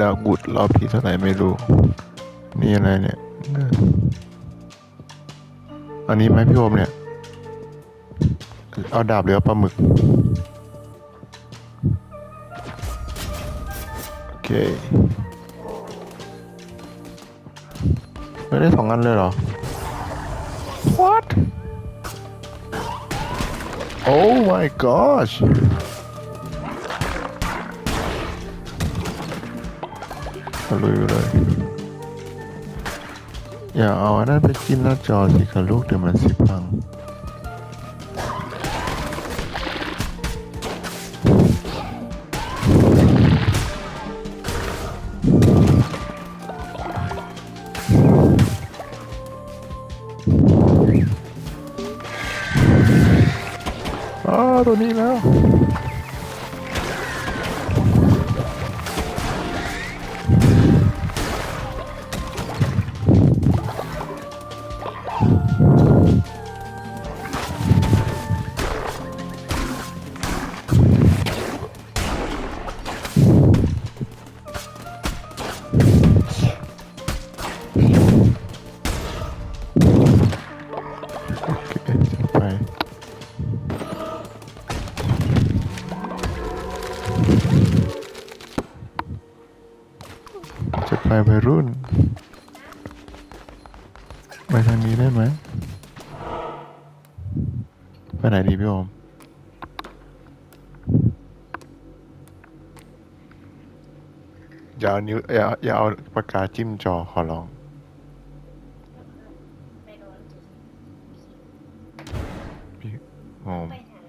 ดาบบุดรอบที่เท่าไหร่ไม่รู้ นี่อะไรเนี่ย อันนี้ไหมพี่โอมเนี่ย เอาดาบหรือเอาปลาหมึก โอเค ไม่ได้สองอันเลยเหรอ What Oh my gosh ลุยไปเลย อย่าเอาอันนั้นไปจิ้มหน้าจอสิคะลูกเดี๋ยวมันสิพังอ๋อตัวนี้แล้ว จะไปไปวัยรุ่น ทางนี้ได้ไหมไปไหนดีพี่อมอย่าเอานิ้วอย่าอย่าเอาปากกาจิ้มจอขอร้องไม่โดนพี่โอมไม่ทัน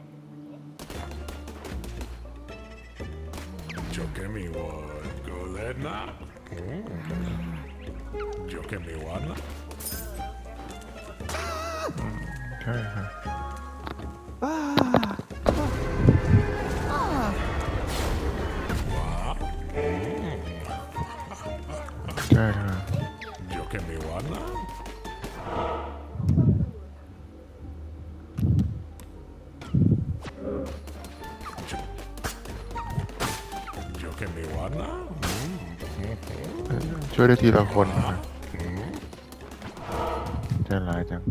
Yo que mi golena. ใช่ครับใช่ครับ Yo que mi wana. Yo que mi wana. ช่วยได้ทีละคนนะครับใจร้ายจัง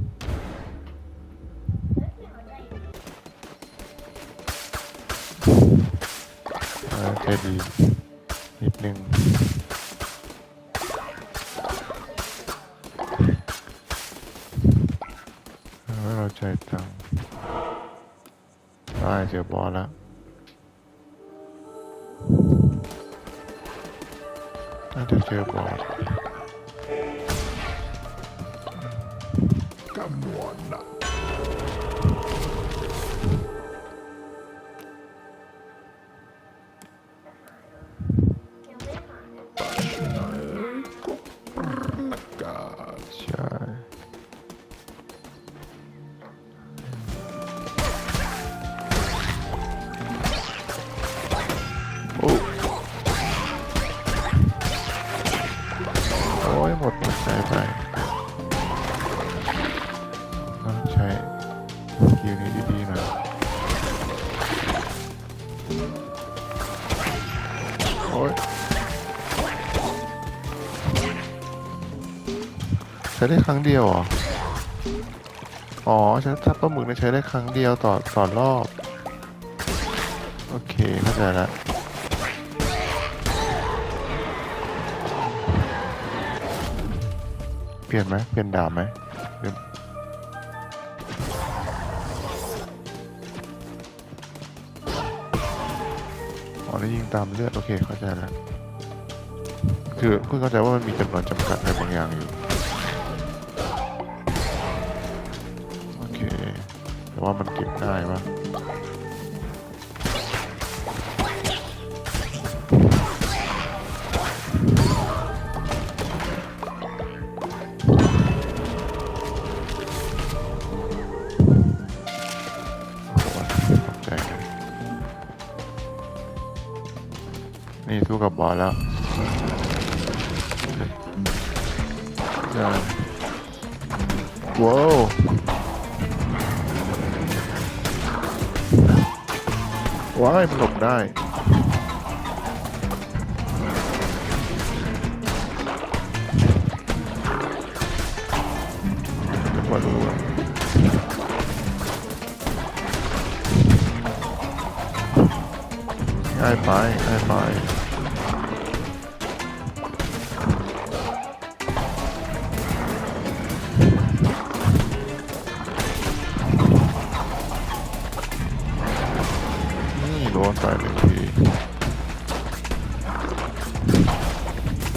เออใจดีนิดนึงแล้วเราใจตังได้เจอบอลแล้วน่าจะเจอบอล Camuana. ยัง อ้ยใช้ได้ครั้งเดียวเหรอ อ๋อใช้ถ้าปลาหมึกเนี่ยใช้ได้ครั้งเดียวต่อต่อรอบ โอเคเข้าใจแล้วเปลี่ยนไหมเปลี่ยนดาบไหม อได้ยิงตามเลือด โอเค เข้าใจแล้ว คือเพิ่งเข้าใจว่ามันมีจำนวนจำกัดอะไรบางอย่างอยู่ โอเค แต่ว่ามันเก็บได้ปะโู้กับบอแล้วว้าวว้ายมันหลบได้กาดูง่ยไปง่ไป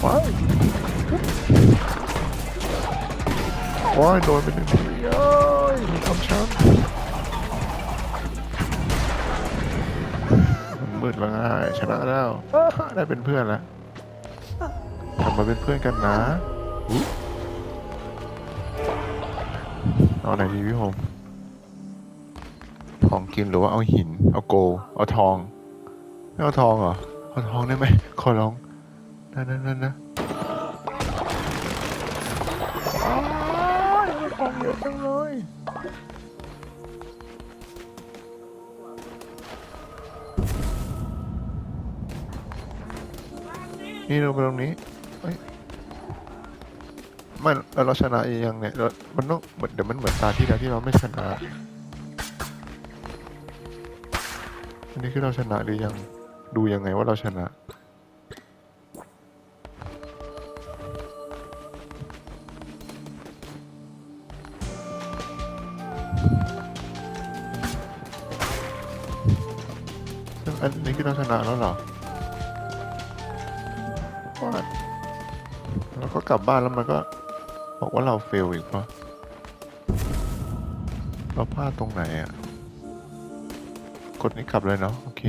ว้ายว้ายโดนไปหนึ่งทีเอ้ยมีคำช้ำมันมืดแล้วง่ายชนะแล้วได้เป็นเพื่อนแล้วกลับมาเป็นเพื่อนกันนะเอาไหนดีพี่ผม ของกินหรือว่าเอาหิน เอาโก เอาทอง ไม่เอาทองเหรอเอทองได้ไหม ขอร้อง นั่นนั่นนั่นนะอ้าวของเยอะจังเลยนี่เราไปตรงนี้ไม่เราเราชนะยังเนี่ยมันต้องเหมือนเดี๋ยวมันเหมือนตาที่แล้วที่เราไม่ชนะ อันนี้คือเราชนะหรือยัง ดูยังไงว่าเราชนะ อันนี้คือเราชนะแล้วเหรอว่าแล้วก็กลับบ้านแล้วมันก็ บอกว่าเราเฟลอีกปะเราพลาดตรงไหนอะกดนี้กลับเลยเนาะโอเค